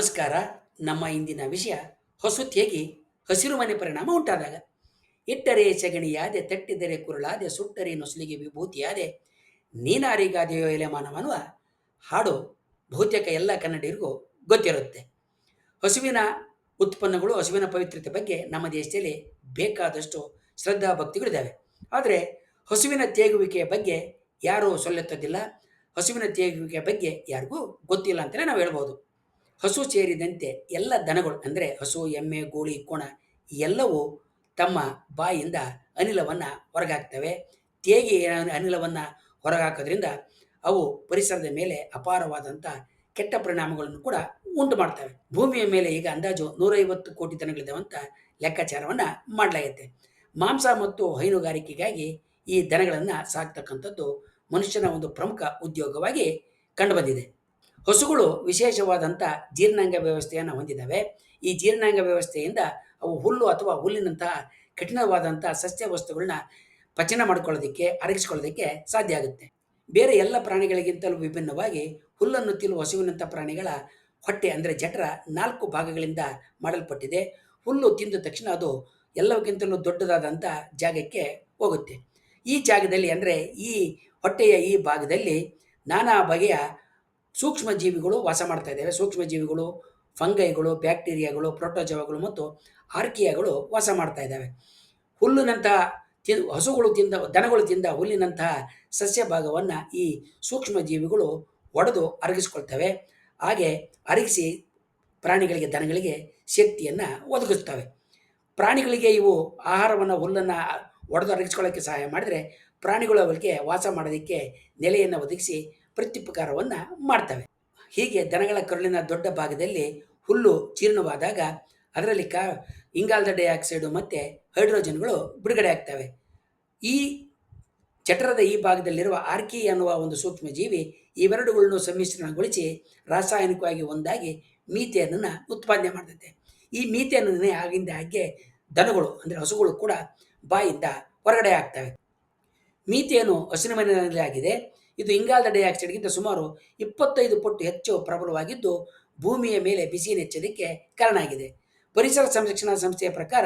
ನಮಸ್ಕಾರ. ನಮ್ಮ ಇಂದಿನ ವಿಷಯ ಹೊಸುತ್ತಿಯಾಗಿ ಹಸಿರು ಮನೆ ಪರಿಣಾಮ ಉಂಟಾದಾಗ. ಇಟ್ಟರೆ ಸೆಗಣಿಯಾದೆ, ತಟ್ಟಿದರೆ ಕುರುಳಾದೆ, ಸುಟ್ಟರೆ ನೊಸಲಿಗೆ ವಿಭೂತಿಯಾದೆ. ನೀನಾರಿಗಾದೆಯೋ ಎಲೆ ಮಾನವನ್ನುವ? ಹಾಡು ಬಹುತೇಕ ಎಲ್ಲ ಕನ್ನಡಿಗರಿಗೂ ಗೊತ್ತಿರುತ್ತೆ. ಹಸುವಿನ ಉತ್ಪನ್ನಗಳು, ಹಸುವಿನ ಪವಿತ್ರತೆ ಬಗ್ಗೆ ನಮ್ಮ ದೇಶದಲ್ಲಿ ಬೇಕಾದಷ್ಟು ಶ್ರದ್ಧಾ ಭಕ್ತಿಗಳಿದ್ದಾವೆ. ಆದರೆ ಹಸುವಿನ ತೇಗುವಿಕೆಯ ಬಗ್ಗೆ ಯಾರೂ ಸೊಲ್ಲೆತ್ತದಿಲ್ಲ ಹಸುವಿನ ತೇಗುವಿಕೆಯ ಬಗ್ಗೆ ಯಾರಿಗೂ ಗೊತ್ತಿಲ್ಲ ಅಂತಲೇ ನಾವು ಹೇಳ್ಬೋದು. ಹಸು ಸೇರಿದಂತೆ ಎಲ್ಲ ದನಗಳು ಅಂದರೆ ಹಸು, ಎಮ್ಮೆ, ಗೋಳಿ, ಕೋಣ ಎಲ್ಲವೂ ತಮ್ಮ ಬಾಯಿಯಿಂದ ಅನಿಲವನ್ನು ಹೊರಗಾಕ್ತವೆ. ತೇಗಿ ಅನಿಲವನ್ನು ಹೊರಗಾಕೋದ್ರಿಂದ ಅವು ಪರಿಸರದ ಮೇಲೆ ಅಪಾರವಾದಂಥ ಕೆಟ್ಟ ಪರಿಣಾಮಗಳನ್ನು ಕೂಡ ಉಂಟು ಮಾಡ್ತವೆ. ಭೂಮಿಯ ಮೇಲೆ ಈಗ ಅಂದಾಜು ನೂರೈವತ್ತು ಕೋಟಿ ದನಗಳಿದ್ದಾವೆ ಅಂತ ಲೆಕ್ಕಾಚಾರವನ್ನು ಮಾಡಲಾಗುತ್ತೆ ಮಾಂಸ ಮತ್ತು ಹೈನುಗಾರಿಕೆಗಾಗಿ ಈ ದನಗಳನ್ನು ಸಾಕ್ತಕ್ಕಂಥದ್ದು ಮನುಷ್ಯನ ಒಂದು ಪ್ರಮುಖ ಉದ್ಯೋಗವಾಗಿ ಕಂಡುಬಂದಿದೆ. ಹಸುಗಳು ವಿಶೇಷವಾದಂಥ ಜೀರ್ಣಾಂಗ ವ್ಯವಸ್ಥೆಯನ್ನು ಹೊಂದಿದ್ದಾವೆ ಈ ಜೀರ್ಣಾಂಗ ವ್ಯವಸ್ಥೆಯಿಂದ ಅವು ಹುಲ್ಲು ಅಥವಾ ಹುಲ್ಲಿನಂತಹ ಕಠಿಣವಾದಂಥ ಸಸ್ಯ ವಸ್ತುಗಳನ್ನ ಪಚನ ಮಾಡ್ಕೊಳ್ಳೋದಕ್ಕೆ, ಅರಗಿಸ್ಕೊಳ್ಳೋದಕ್ಕೆ ಸಾಧ್ಯ ಆಗುತ್ತೆ. ಬೇರೆ ಎಲ್ಲ ಪ್ರಾಣಿಗಳಿಗಿಂತಲೂ ವಿಭಿನ್ನವಾಗಿ ಹುಲ್ಲನ್ನು ತಿನ್ನುವ ಹಸುವಿನಂಥ ಪ್ರಾಣಿಗಳ ಹೊಟ್ಟೆ ಅಂದರೆ ಜಠರ ನಾಲ್ಕು ಭಾಗಗಳಿಂದ ಮಾಡಲ್ಪಟ್ಟಿದೆ. ಹುಲ್ಲು ತಿಂದ ತಕ್ಷಣ ಅದು ಎಲ್ಲಕ್ಕಿಂತಲೂ ದೊಡ್ಡದಾದಂಥ ಜಾಗಕ್ಕೆ ಹೋಗುತ್ತೆ. ಈ ಜಾಗದಲ್ಲಿ ಅಂದರೆ ಈ ಹೊಟ್ಟೆಯ ಈ ಭಾಗದಲ್ಲಿ ನಾನಾ ಬಗೆಯ ಸೂಕ್ಷ್ಮ ಜೀವಿಗಳು ವಾಸ ಮಾಡ್ತಾ ಇದ್ದಾವೆ. ಸೂಕ್ಷ್ಮ ಜೀವಿಗಳು ಫಂಗೈಗಳು, ಬ್ಯಾಕ್ಟೀರಿಯಾಗಳು, ಪ್ರೋಟೋಜವಗಳು ಮತ್ತು ಆರ್ಕಿಯಾಗಳು ವಾಸ ಮಾಡ್ತಾ ಇದ್ದಾವೆ. ಹುಲ್ಲಿನಂತಹ ತಿ, ಹಸುಗಳು ತಿಂದ, ದನಗಳು ತಿಂದ ಹುಲ್ಲಿನಂತಹ ಸಸ್ಯ ಭಾಗವನ್ನು ಈ ಸೂಕ್ಷ್ಮ ಜೀವಿಗಳು ಒಡೆದು ಅರಗಿಸ್ಕೊಳ್ತವೆ. ಹಾಗೆ ಅರಗಿಸಿ ಪ್ರಾಣಿಗಳಿಗೆ, ದನಗಳಿಗೆ ಶಕ್ತಿಯನ್ನು ಒದಗಿಸ್ತವೆ ಪ್ರಾಣಿಗಳಿಗೆ ಇವು ಆಹಾರವನ್ನು, ಹುಲ್ಲನ್ನು ಒಡೆದು ಅರಗಿಸ್ಕೊಳ್ಳೋಕ್ಕೆ ಸಹಾಯ ಮಾಡಿದರೆ ಪ್ರಾಣಿಗಳು ಅವರಿಗೆ ವಾಸ ಮಾಡೋದಕ್ಕೆ ನೆಲೆಯನ್ನು ಒದಗಿಸಿ ಪ್ರತ್ಯುಪಕಾರವನ್ನು ಮಾಡ್ತವೆ. ಹೀಗೆ ದನಗಳ ಕರುಳಿನ ದೊಡ್ಡ ಭಾಗದಲ್ಲಿ ಹುಲ್ಲು ಜೀರ್ಣವಾದಾಗ ಅದರಲ್ಲಿ ಕಾ, ಇಂಗಾಲದ ಡೈಆಕ್ಸೈಡು ಮತ್ತು ಹೈಡ್ರೋಜನ್ಗಳು ಬಿಡುಗಡೆ ಆಗ್ತವೆ. ಈ ಜಠರದ ಈ ಭಾಗದಲ್ಲಿರುವ ಆರ್ಕಿ ಅನ್ನುವ ಒಂದು ಸೂಕ್ಷ್ಮಜೀವಿ ಇವೆರಡುಗಳನ್ನು ಸಮ್ಮಿಶ್ರಣಗೊಳಿಸಿ ರಾಸಾಯನಿಕವಾಗಿ ಒಂದಾಗಿ ಮೀಥೇನನ್ನು ಉತ್ಪಾದನೆ ಮಾಡ್ತದೆ. ಈ ಮೀಥೇನನ್ನೇ ಆಗಿಂದ ಹಾಗೆ ದನಗಳು ಅಂದರೆ ಹಸುಗಳು ಕೂಡ ಬಾಯಿಂದ ಹೊರಗಡೆ ಆಗ್ತವೆ. ಮೀಥೇನು ಹಸಿರು ಆಗಿದೆ. ಇದು ಇಂಗಾಲದ ಡೈಆಕ್ಸೈಡ್ಗಿಂತ ಸುಮಾರು ಇಪ್ಪತ್ತೈದು ಪಟ್ಟು ಹೆಚ್ಚು ಪ್ರಬಲವಾಗಿದ್ದು ಭೂಮಿಯ ಮೇಲೆ ಬಿಸಿ ನೆಚ್ಚಲಿಕ್ಕೆ ಕಾರಣ ಆಗಿದೆ. ಪರಿಸರ ಸಂರಕ್ಷಣಾ ಸಂಸ್ಥೆಯ ಪ್ರಕಾರ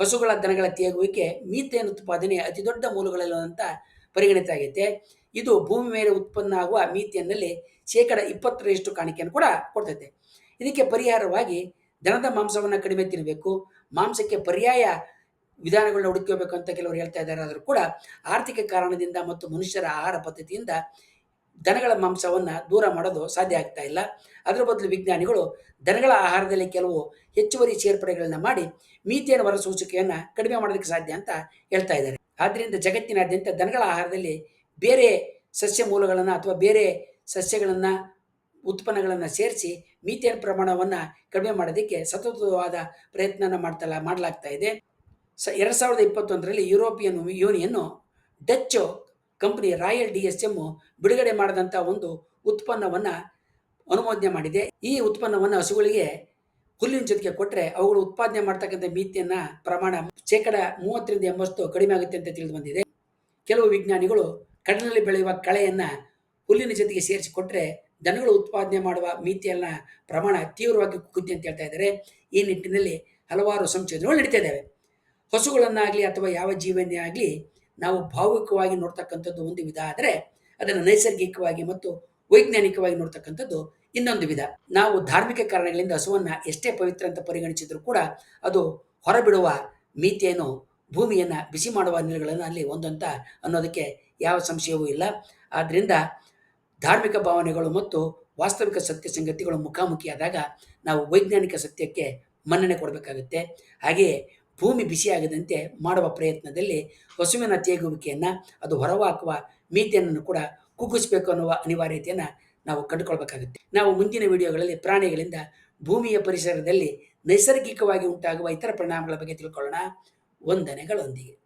ಹಸುಗಳ ದನಗಳ ತೇಗುವಿಕೆ, ಮೀಥೇನ್ ಉತ್ಪಾದನೆ ಅತಿ ದೊಡ್ಡ ಮೂಲಗಳಲ್ಲಂತ ಪರಿಗಣಿತ ಆಗೈತೆ. ಇದು ಭೂಮಿ ಮೇಲೆ ಉತ್ಪನ್ನ ಆಗುವ ಮೀಥೇನ್ನಲ್ಲಿ ಶೇಕಡ ಇಪ್ಪತ್ತರಷ್ಟು ಕಾಣಿಕೆಯನ್ನು ಕೂಡ ಕೊಡ್ತೈತೆ. ಇದಕ್ಕೆ ಪರಿಹಾರವಾಗಿ ದನದ ಮಾಂಸವನ್ನು ಕಡಿಮೆ ತಿನ್ನಬೇಕು ಮಾಂಸಕ್ಕೆ ಪರ್ಯಾಯ ವಿಧಾನಗಳನ್ನ ಹುಡುಕೋಬೇಕು ಅಂತ ಕೆಲವರು ಹೇಳ್ತಾ ಇದ್ದಾರೆ. ಆದರೂ ಕೂಡ ಆರ್ಥಿಕ ಕಾರಣದಿಂದ ಮತ್ತು ಮನುಷ್ಯರ ಆಹಾರ ಪದ್ಧತಿಯಿಂದ ದನಗಳ ಮಾಂಸವನ್ನು ದೂರ ಮಾಡೋದು ಸಾಧ್ಯ ಆಗ್ತಾ ಇಲ್ಲ. ಅದರ ಬದಲು ವಿಜ್ಞಾನಿಗಳು ದನಗಳ ಆಹಾರದಲ್ಲಿ ಕೆಲವು ಹೆಚ್ಚುವರಿ ಸೇರ್ಪಡೆಗಳನ್ನ ಮಾಡಿ ಮೀಥೇನ್ ಹೊರಸೂಚಿಕೆಯನ್ನು ಕಡಿಮೆ ಮಾಡೋದಕ್ಕೆ ಸಾಧ್ಯ ಅಂತ ಹೇಳ್ತಾ ಇದ್ದಾರೆ. ಆದ್ದರಿಂದ ಜಗತ್ತಿನಾದ್ಯಂತ ದನಗಳ ಆಹಾರದಲ್ಲಿ ಬೇರೆ ಸಸ್ಯ ಮೂಲಗಳನ್ನು ಅಥವಾ ಬೇರೆ ಸಸ್ಯಗಳನ್ನು ಉತ್ಪನ್ನಗಳನ್ನು ಸೇರಿಸಿ ಮೀಥೇನ್ ಪ್ರಮಾಣವನ್ನು ಕಡಿಮೆ ಮಾಡೋದಕ್ಕೆ ಸತತವಾದ ಪ್ರಯತ್ನನ ಮಾಡ್ತಲ್ಲ ಮಾಡಲಾಗ್ತಾ ಇದೆ. ಸ ಎರಡು ಸಾವಿರದ ಇಪ್ಪತ್ತೊಂದರಲ್ಲಿ European union Dutch company royal D S M ಬಿಡುಗಡೆ ಮಾಡಿದಂಥ ಒಂದು ಉತ್ಪನ್ನವನ್ನು ಅನುಮೋದನೆ ಮಾಡಿದೆ. ಈ ಉತ್ಪನ್ನವನ್ನು ಹಸುಗಳಿಗೆ ಹುಲ್ಲಿನ ಜೊತೆಗೆ ಕೊಟ್ಟರೆ ಅವುಗಳು ಉತ್ಪಾದನೆ ಮಾಡ್ತಕ್ಕಂಥ ಮೀತಿಯನ್ನ ಪ್ರಮಾಣ ಶೇಕಡ ಮೂವತ್ತರಿಂದ ಎಂಬತ್ತು ಕಡಿಮೆ ಆಗುತ್ತೆ ಅಂತ ತಿಳಿದು ಬಂದಿದೆ ಕೆಲವು ವಿಜ್ಞಾನಿಗಳು ಕಡಲಿನಲ್ಲಿ ಬೆಳೆಯುವ ಕಳೆಯನ್ನು ಹುಲ್ಲಿನ ಜೊತೆಗೆ ಸೇರಿಸಿ ಕೊಟ್ಟರೆ ದನಗಳು ಉತ್ಪಾದನೆ ಮಾಡುವ ಮೀತಿಯನ್ನ ಪ್ರಮಾಣ ತೀವ್ರವಾಗಿ ಕುಗ್ಗುತ್ತೆ ಅಂತ ಹೇಳ್ತಾ ಇದ್ದಾರೆ. ಈ ನಿಟ್ಟಿನಲ್ಲಿ ಹಲವಾರು ಸಂಶೋಧನೆಗಳು ನಡೀತಾ ಇದ್ದಾವೆ. ಹಸುಗಳನ್ನಾಗಲಿ ಅಥವಾ ಯಾವ ಜೀವನೇ ಆಗಲಿ ನಾವು ಭಾವುಕವಾಗಿ ನೋಡ್ತಕ್ಕಂಥದ್ದು ಒಂದು ವಿಧ ಆದರೆ ಅದನ್ನು ನೈಸರ್ಗಿಕವಾಗಿ ಮತ್ತು ವೈಜ್ಞಾನಿಕವಾಗಿ ನೋಡ್ತಕ್ಕಂಥದ್ದು ಇನ್ನೊಂದು ವಿಧ. ನಾವು ಧಾರ್ಮಿಕ ಕಾರಣಗಳಿಂದ ಹಸುವನ್ನು ಎಷ್ಟೇ ಪವಿತ್ರ ಅಂತ ಪರಿಗಣಿಸಿದ್ರು ಕೂಡ ಅದು ಹೊರಬಿಡುವ ಮೀಥೇನು ಭೂಮಿಯನ್ನು ಬಿಸಿ ಮಾಡುವ ಅನಿಲಗಳನ್ನು ಅಲ್ಲಿ ಒಂದಂತ ಅನ್ನೋದಕ್ಕೆ ಯಾವ ಸಂಶಯವೂ ಇಲ್ಲ. ಆದ್ದರಿಂದ ಧಾರ್ಮಿಕ ಭಾವನೆಗಳು ಮತ್ತು ವಾಸ್ತವಿಕ ಸತ್ಯ ಸಂಗತಿಗಳು ಮುಖಾಮುಖಿಯಾದಾಗ ನಾವು ವೈಜ್ಞಾನಿಕ ಸತ್ಯಕ್ಕೆ ಮನ್ನಣೆ ಕೊಡಬೇಕಾಗುತ್ತೆ. ಹಾಗೆಯೇ ಭೂಮಿ ಬಿಸಿಯಾಗದಂತೆ ಮಾಡುವ ಪ್ರಯತ್ನದಲ್ಲಿ ಹಸುವಿನ ತೇಗುವಿಕೆಯನ್ನು ಅದು ಹೊರಹಾಕುವ ಮೀತಿಯನ್ನು ಕೂಡ ಕುಗ್ಗಿಸಬೇಕು ಅನ್ನುವ ಅನಿವಾರ್ಯತೆಯನ್ನು ನಾವು ಕಂಡುಕೊಳ್ಬೇಕಾಗುತ್ತೆ. ನಾವು ಮುಂದಿನ ವಿಡಿಯೋಗಳಲ್ಲಿ ಪ್ರಾಣಿಗಳಿಂದ ಭೂಮಿಯ ಪರಿಸರದಲ್ಲಿ ನೈಸರ್ಗಿಕವಾಗಿ ಉಂಟಾಗುವ ಇತರ ಪರಿಣಾಮಗಳ ಬಗ್ಗೆ ತಿಳ್ಕೊಳ್ಳೋಣ. ವಂದನೆಗಳೊಂದಿಗೆ.